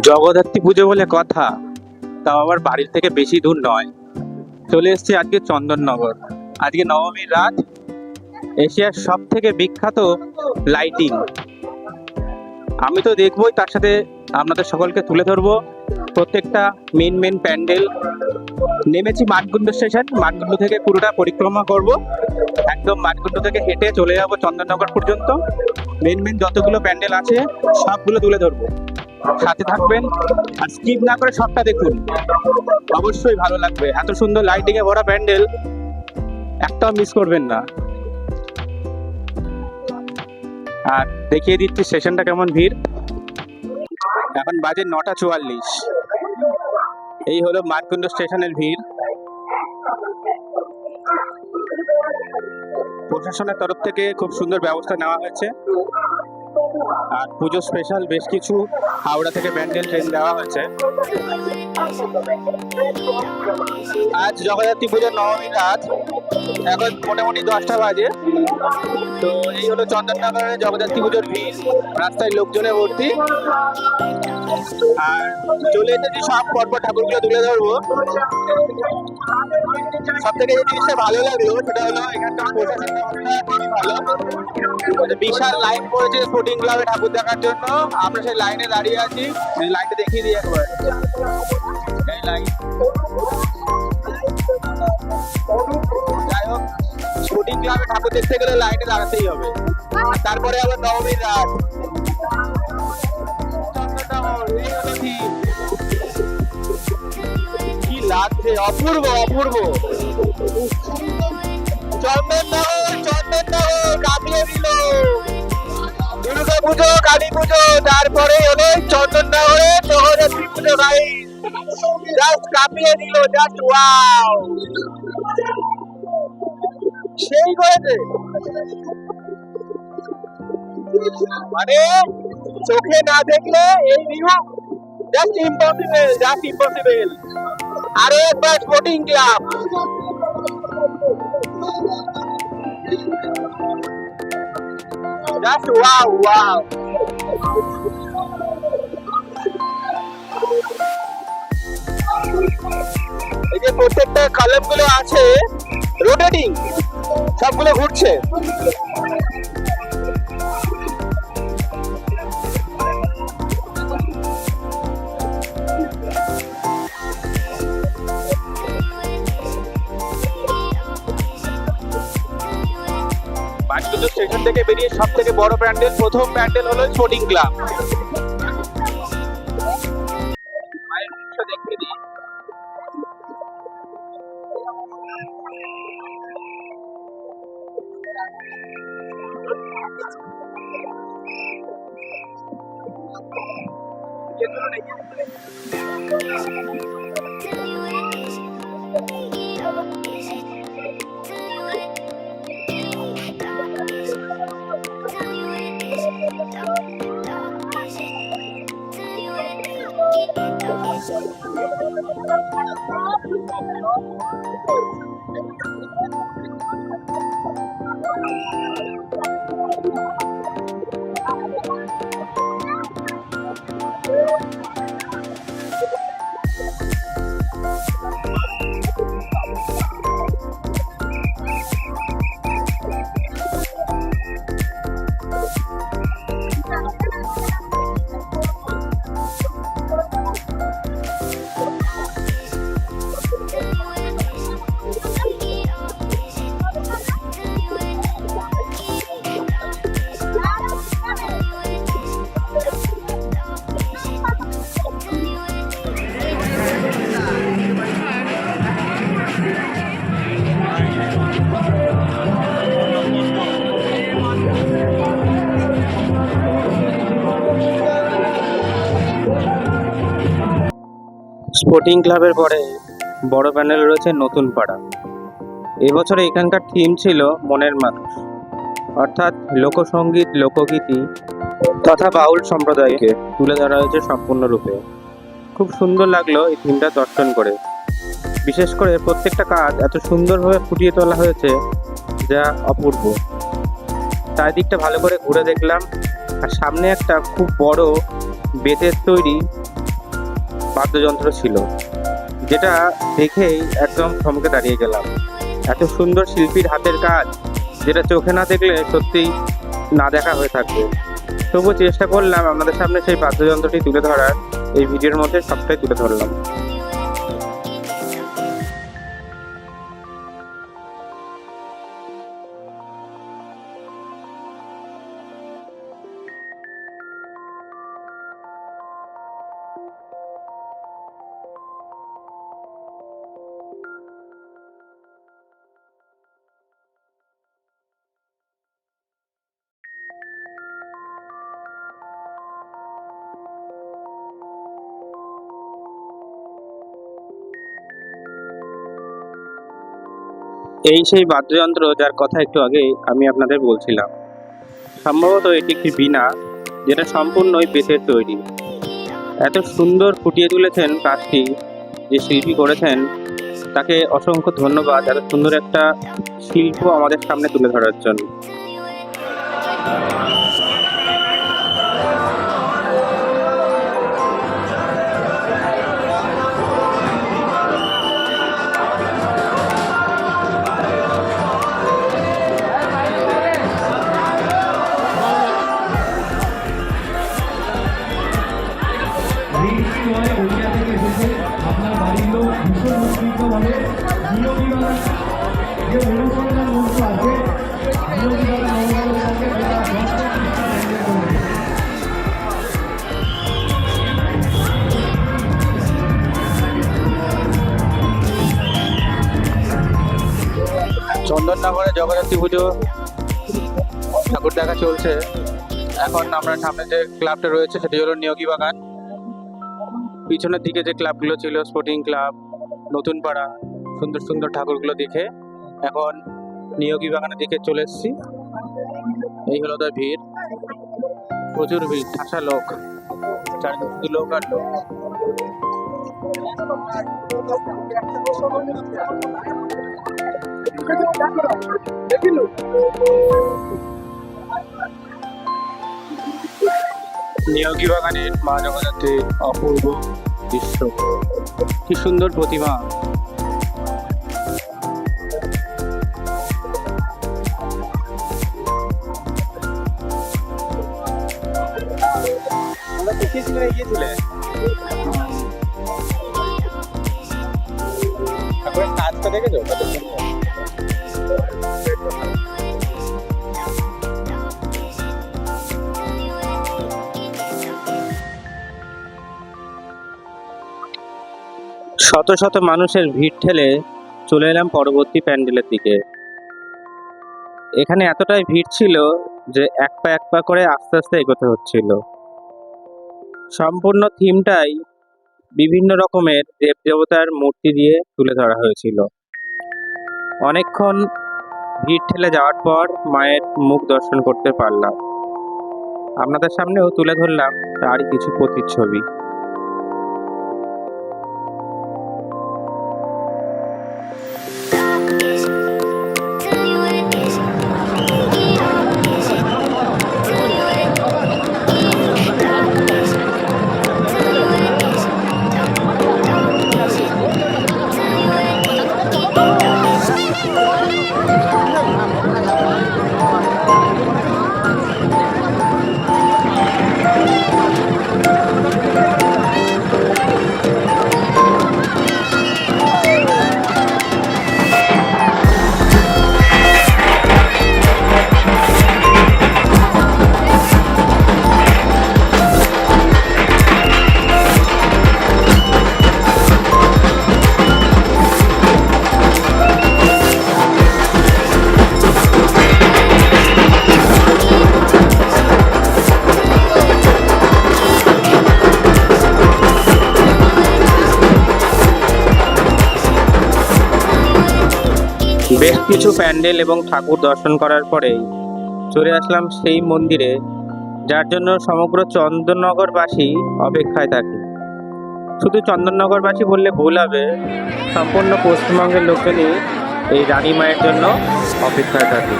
জগদ্ধাত্রী পুজো বলে কথা, তাও আবার বাড়ির থেকে বেশি দূর নয়। চলে এসেছি আজকে চন্দননগর। আজকে নবমীর রাত। এশিয়ার সব থেকে বিখ্যাত লাইটিং আমি তো দেখবই, তার সাথে আপনাদের সকলকে তুলে ধরবো। প্রত্যেকটা মেন মেন প্যান্ডেল। নেমেছি মানকুণ্ড স্টেশন। মানকুণ্ড থেকে পুরোটা পরিক্রমা করব। একদম মানকুণ্ড থেকে হেঁটে চলে যাব চন্দননগর পর্যন্ত। মেন মেন যতগুলো প্যান্ডেল আছে, সবগুলো তুলে ধরবো। সাথে থাকবেন আর স্কিপ না করে সবটা দেখুন। অবশ্যই ভালো লাগবে। এত সুন্দর লাইটিং এ ভরা প্যান্ডেল, একটাও মিস করবেন না। আর দেখিয়ে দিচ্ছি স্টেশনটা কেমন ভিড়। এখন বাজে নটা চুয়াল্লিশ। এই হলো মারকুণ্ড স্টেশনের ভিড়। প্রশাসনের তরফ থেকে খুব সুন্দর ব্যবস্থা নেওয়া হয়েছে। আর পুজো স্পেশাল বেশ কিছু হাওড়া থেকে ব্যান্ডেল ট্রেন দেওয়া হয়েছে। আজ জগদ্ধাত্রী পুজোর নবমী রাত, এখন মোটামুটি দশটা বাজে। তো এই হলো চন্দননগরের জগদ্ধাত্রী পুজোর ভিড়। রাস্তায় লোকজনে ভর্তি। আর চলে এসেছি সব পরপর ঠাকুরগুলো তুলে ধরবো। সব থেকে যে জিনিসটা ভালো লাগল, সেটা হলো এখানকার মানে বিশাল লাইন পড়েছে স্পোর্টিং ক্লাবে ঠাকুর দেখার জন্য। আমরা সেই লাইনে দাঁড়িয়ে আছি। লাইনটা দেখিয়ে দিই একবার। এই লাইন যাই হোক স্পোর্টিং ক্লাবে ঠাকুর দেখতে গেলে লাইনে দাঁড়াতেই হবে। তারপরে আবার নবমীর রাত। কি লাগছে? অপূর্ব অপূর্ব। চন্দননগর কাঁপিয়ে দিল। দুর্গা পুজো, কালী পুজো, তারপরে হলো চন্দননগরে জগদ্ধাত্রী পুজো, ভাই। জাস্ট কাঁপিয়ে দিল জাস্ট ওয়াও সেই করেছে মানে চোখে না দেখলে এই view just impossible just impossible আরও একবার sporting club just wow wow এই যে প্রত্যেকটা কলামগুলো আছে রোটেটিং সবগুলো ঘুরছে। পাঁচকুন্দ সেখান থেকে বেরিয়ে সব থেকে বড় প্যান্ডেল প্রথম প্যান্ডেল হলো sporting club Thank you. Sporting ক্লাবের পরে বড় প্যানেল রয়েছে নতুন পাড়া। এবছর এখানকার থিম ছিল মনের মানুষ। অর্থাৎ লোকসঙ্গীত লোকগীতি তথা বাউল সম্প্রদায়কে তুলে ধরা হয়েছে সম্পূর্ণরূপে। খুব সুন্দর লাগল এই থিমটা দর্শন করে। বিশেষ করে প্রত্যেকটা কাজ এত সুন্দরভাবে ফুটিয়ে তোলা হয়েছে যা অপূর্ব। চারিদিকটা ভালো করে ঘুরে দেখলাম আর সামনে একটা খুব বড় বেতের তৈরি বাদ্যযন্ত্র ছিল, যেটা দেখেই একদম থমকে দাঁড়িয়ে গেলাম। এত সুন্দর শিল্পীর হাতের কাজ, যেটা চোখে না দেখলে সত্যিই না দেখা হয়ে থাকবে। তবুও চেষ্টা করলাম আমাদের সামনে সেই বাদ্যযন্ত্রটি তুলে ধরার, এই ভিডিওর মধ্যে সবটাই তুলে ধরলাম। এই সেই বাদ্যযন্ত্র যার কথা একটু আগে আমি আপনাদের বলছিলাম। সম্ভবত এটি একটি বীণা, যেটা সম্পূর্ণই বেতের তৈরি। এত সুন্দর ফুটিয়ে তুলেছেন কাজটি, যে শিল্পী করেছেন, তাকে অসংখ্য ধন্যবাদ। এত সুন্দর একটা শিল্প আমাদের সামনে তুলে ধরার জন্য। চন্দননগরে জগদ্ধাত্রী পুজো ঠাকুর দেখা চলছে। এখন আমরা সামনে যে ক্লাবটা রয়েছে, সেটি হলো নিয়োগী বাগান। পিছনের দিকে যে ক্লাবগুলো ছিল স্পোর্টিং ক্লাব নতুন পাড়া, সুন্দর সুন্দর ঠাকুরগুলো দেখে এখন নিয়োগী বাগানের দিকে চলে এসেছি। এই হলো তার ভিড়। প্রচুর ভিড়, ঠাসা লোক, চারিদিকে লোক আর লোক। নিয়োগী বাগানের মা জগন্নাথের অপূর্ব দৃশ্য। কি সুন্দর প্রতিমা। শত শত মানুষের ভিড় ঠেলে চলে এলাম পরবর্তী প্যান্ডেলের দিকে। এখানে এতটাই ভিড় ছিল যে এক পা এক পা করে আস্তে আস্তে এগোতে হচ্ছিল। সম্পূর্ণ থিমটাই বিভিন্ন রকমের দেব দেবতার মূর্তি দিয়ে তুলে ধরা হয়েছিল। অনেকক্ষণ ভিড় ঠেলে যাওয়ার পর মায়ের মুখ দর্শন করতে পারলাম। আপনাদের সামনেও তুলে ধরলাম তারই কিছু প্রতিচ্ছবি। Tell কিছু প্যান্ডেল এবং ঠাকুর দর্শন করার পরে চলে আসলাম সেই মন্দিরে, যার জন্য সমগ্র চন্দননগরবাসী অপেক্ষায় থাকে। শুধু চন্দননগরবাসী বললে ভুল হবে, সম্পূর্ণ পশ্চিমবঙ্গের লোকজনই এই রানী মায়ের জন্য অপেক্ষায় থাকে।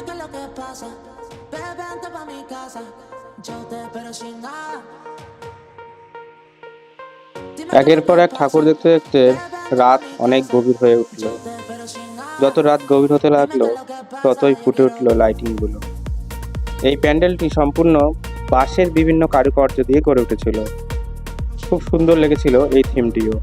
Dime qué es lo que pasa. Bebé, vente pa' mi casa. Yo te espero sin nada. একের পর এক ঠাকুর দেখতে দেখতে রাত অনেক গভীর হয়ে উঠল. যত রাত গভীর হতে লাগল ততই ফুটে উঠল লাইটিংগুলো এই প্যান্ডেলটি সম্পূর্ণ বাঁশের বিভিন্ন কারুকার্য দিয়ে গড়ে উঠেছিল খুব সুন্দর লেগেছিল এই থিমটিও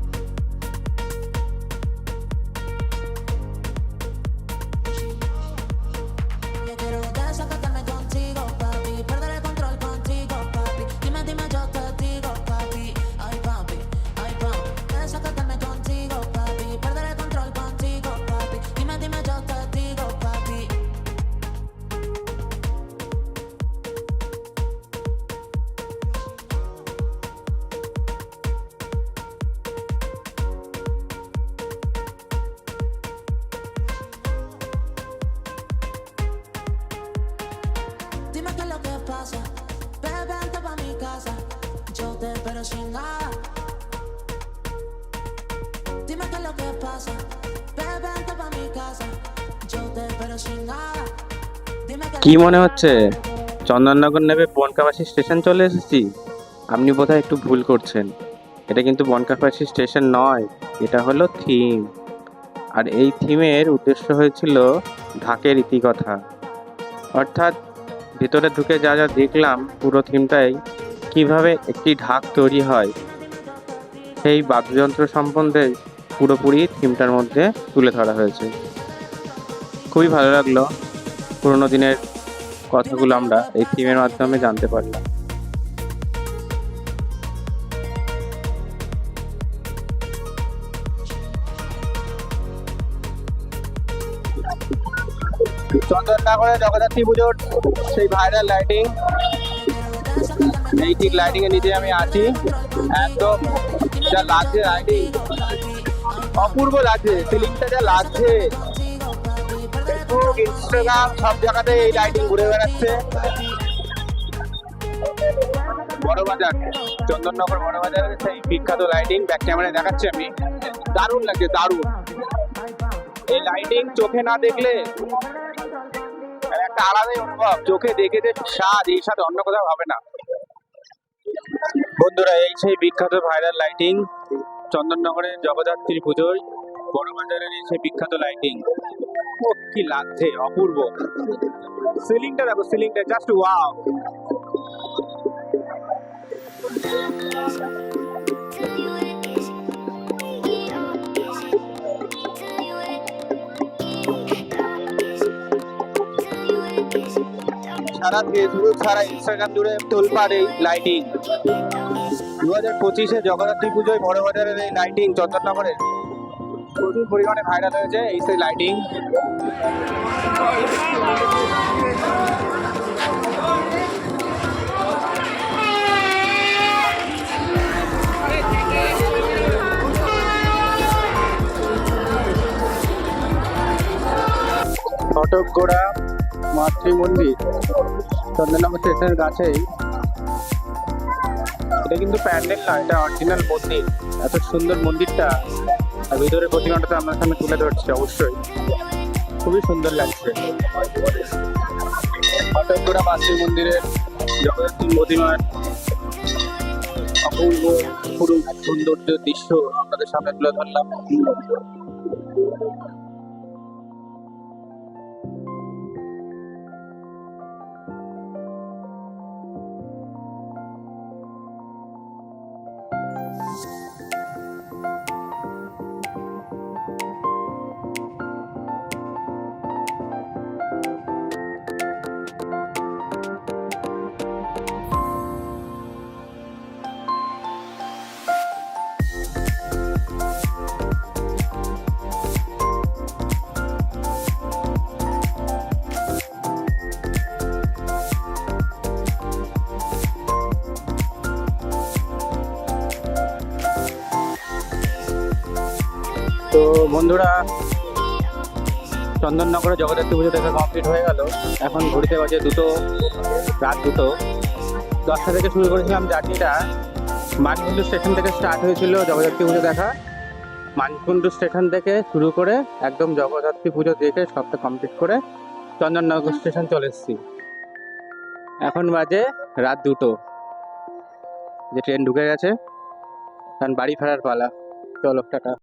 Dime qué es lo que pasa. Bebé, pa' mi casa. Yo te espero sin nada. Dime qué কি মনে হচ্ছে চন্দননগর নেবে বনকাবাসী স্টেশন চলে এসেছি আপনি বোধহয় একটু ভুল করছেন এটা কিন্তু বনকাবাসী স্টেশন নয় এটা হলো থিম আর এই থিমের উদ্দেশ্য হয়েছিল ঢাকের ইতিকথা অর্থাৎ ভিতরে ঢুকে যা যা দেখলাম পুরো থিমটাই কীভাবে একটি ঢাক তৈরি হয় সেই বাদ্যযন্ত্র সম্বন্ধে পুরোপুরি থিমটার মধ্যে তুলে ধরা হয়েছে। খুবই ভালো লাগল পুরোনো দিনের কথাগুলো আমরা এই থিমের মাধ্যমে জানতে পারলাম। চন্দননগরে জগদ্ধাত্রী পুজোর সেই ভাইরাল লাইটিং এই ঠিক লাইটিং এর নিচে আমি আছি। একদম যা লাগছে লাইটিং অপূর্ব লাগছে সিলিংটা যা লাগছে। ফেসবুক ইনস্টাগ্রাম সব জায়গাতে এই লাইটিং ঘুরে বেড়াচ্ছে। বড় বাজার চন্দননগর সেই বিখ্যাত লাইটিং ব্যাক ক্যামেরায় দেখাচ্ছি আমি। দারুণ লাগছে, দারুণ। এই লাইটিং চোখে না দেখলে একটা আলাদাই অনুভব, চোখে দেখে যে স্বাদ, এই স্বাদ অন্য কোথাও হবে না। বন্ধুরা, এই সেই বিখ্যাত ভাইরাল লাইটিং চন্দননগরের জগদ্ধাত্রী পুজোয়, বড় বাজারের এই সেই বিখ্যাত লাইটিং ও, কি লাগছে, অপূর্ব। সিলিংটা দেখো, সিলিংটা জাস্ট ওয়াও সারা ফেসবুক, সারা ইনস্টাগ্রাম জুড়ে তোলপাড় এই লাইটিং দু হাজার পঁচিশে জগদ্ধাত্রী পুজোয় বড় বাজারের এই লাইটিং চন্দননগরের প্রচুর পরিমাণে ভাইরাল হয়েছে এই সেই লাইটিং ঘটকগোড়া মাতৃ মন্দির। চন্দননগর স্টেশনের কাছেই। এটা কিন্তু প্যান্ডেল না, এটা অরিজিনাল মন্দির। এত সুন্দর মন্দিরটা ভিতরে প্রতিমাটা তো আপনার সামনে তুলে ধরছে অবশ্যই। খুবই সুন্দর লাগছে। ঘটকগোড়া মাতৃ মন্দিরের জগদ্ধাত্রী প্রতিমার অপূর্ব, পুরো সৌন্দর্য দৃশ্য আপনাদের সামনে তুলে ধরলাম। বন্ধুরা, চন্দননগরে জগদ্ধাত্রী পুজো দেখা কমপ্লিট হয়ে গেল। এখন ঘড়িতে বাজে দুটো, রাত দুটো। দশটা থেকে শুরু করেছিলাম জার্নিটা। মানকুণ্ডু স্টেশন থেকে স্টার্ট হয়েছিল জগদ্ধাত্রী পুজো দেখা। মানকুণ্ডু স্টেশন থেকে শুরু করে একদম জগদ্ধাত্রী পুজো দেখে সবটা কমপ্লিট করে চন্দননগর স্টেশন চলে এসেছি। এখন বাজে রাত দুটো। যে ট্রেন ঢুকে গেছে, কারণ বাড়ি ফেরার পালা। চলো, টাটা।